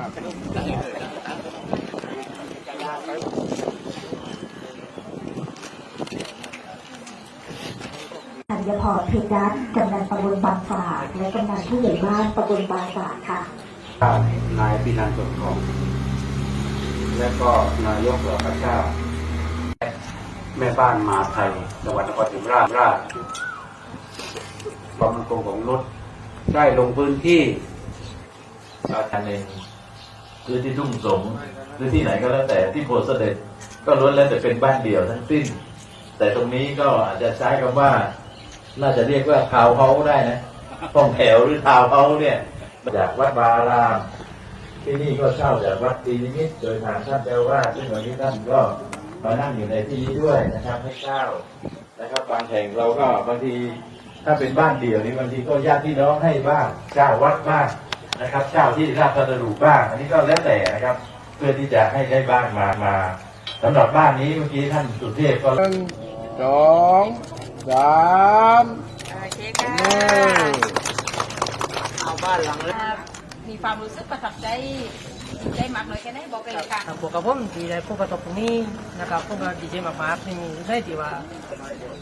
ธัญพรเพชรรัตน์กำนันตำบลบางฝาดและกำนันผู้ใหญ่บ้านตำบลบางฝาดค่ะนายพินันท์สดทองและก็นายกเหล่ากระชาติแม่บ้านมหาไทยจังหวัดนครศรีธรรมราชราชความมั่นคงของมนุษย์ได้ลงพื้นที่อันเอง คือที่ทุ่งสงหรือที่ไหนก็แล้วแต่ที่โพธิเสด็จก็ล้วนแล้วแต่เป็นบ้านเดี่ยวทั้งสิ้น แต่ตรงนี้ก็อาจจะใช้คำว่า น่าจะเรียกว่าทาวเฮาได้นะห้องแถวหรือทาวเฮาเนี่ยจากวัดบาราม ที่นี่ก็เช่าจากวัดตีนิมิตโดยทางท่านเจ้าวาซึ่งวันนี้ท่านก็มานั่งอยู่ในที่นี้ด้วยนะครับให้เช่านะครับบางแห่งเราก็บางทีถ้าเป็นบ้านเดี่ยวนี่บางทีก็ญาติพี่น้องให้บ้างเจ้าวัดบ้าง นะครับเจ้าที่ราชพัสดุบ้าง อันนี้ก็แล้วแต่นะครับ เพื่อที่จะให้ได้บ้านมามาสำหรับบ้านนี้เมื่อกี้ท่านสุเทพก็สองสามโอเคค่ะเอาบ้านหลังเล็กมีความรู้สึกประทับใจ ได้มากน้อยแค่ไหนบอกกันเลยค่ะครับพวกกับผมที่ได้ผู้ประสบตรงนี้นะครับผมก็ดีใจมากๆที่ได้ที่ว่า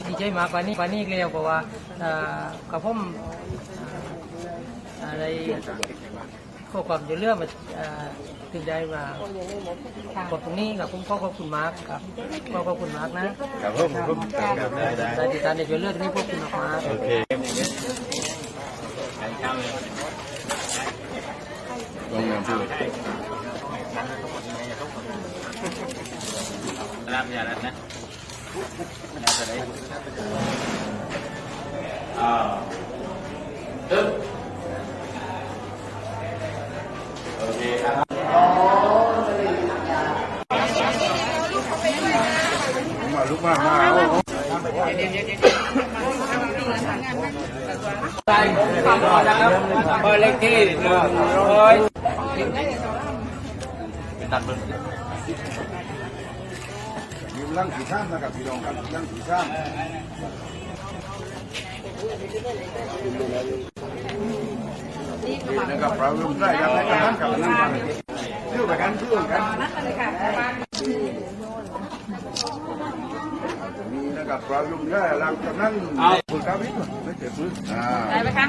ดีใจมากกว่านี้กว่านี้อีกแล้วเพราะว่าเอ่อกับผมอะไรข้อความจะเรื่องมาเอ่อถึงได้มาบอกตรงนี้ครับผมขอขอบคุณมากครับขอขอบคุณมากนะครับผมผมได้ได้ได้ติดตามในช่วยเรื่องนี้พวกคุณมากๆโอเค ลงมาพูดรับอย่ารับนะอ่าตึ๊บโอ เป็นตัดเบิ้งมีลังสีข้ามนะครับพี่น้องครับลังสีข้ามนี่นะครับเราลงได้ครับในการกับนั่งกันเชื่อกันเชื่อกันนี่นะครับเราลงได้หลังจากนั้นเอาคุณครับพี่ไม่เจ็บมือได้ไหมคะ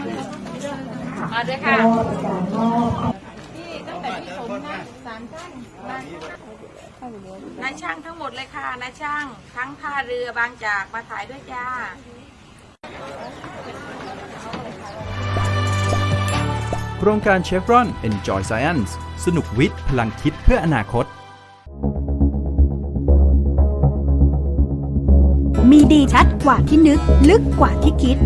มาด้วยค่ะ ก็เป็นการมอบ ที่ตั้งแต่ที่ผมนะสามช่าง นายช่างทั้งหมดเลยค่ะนายช่าง ทั้งท่าเรือบางจากมาถ่ายด้วยจ้าโครงการ Chevron Enjoy Science สนุกวิทย์ พลังคิดเพื่ออนาคต มีดีชัดกว่าที่นึก ลึกกว่าที่คิด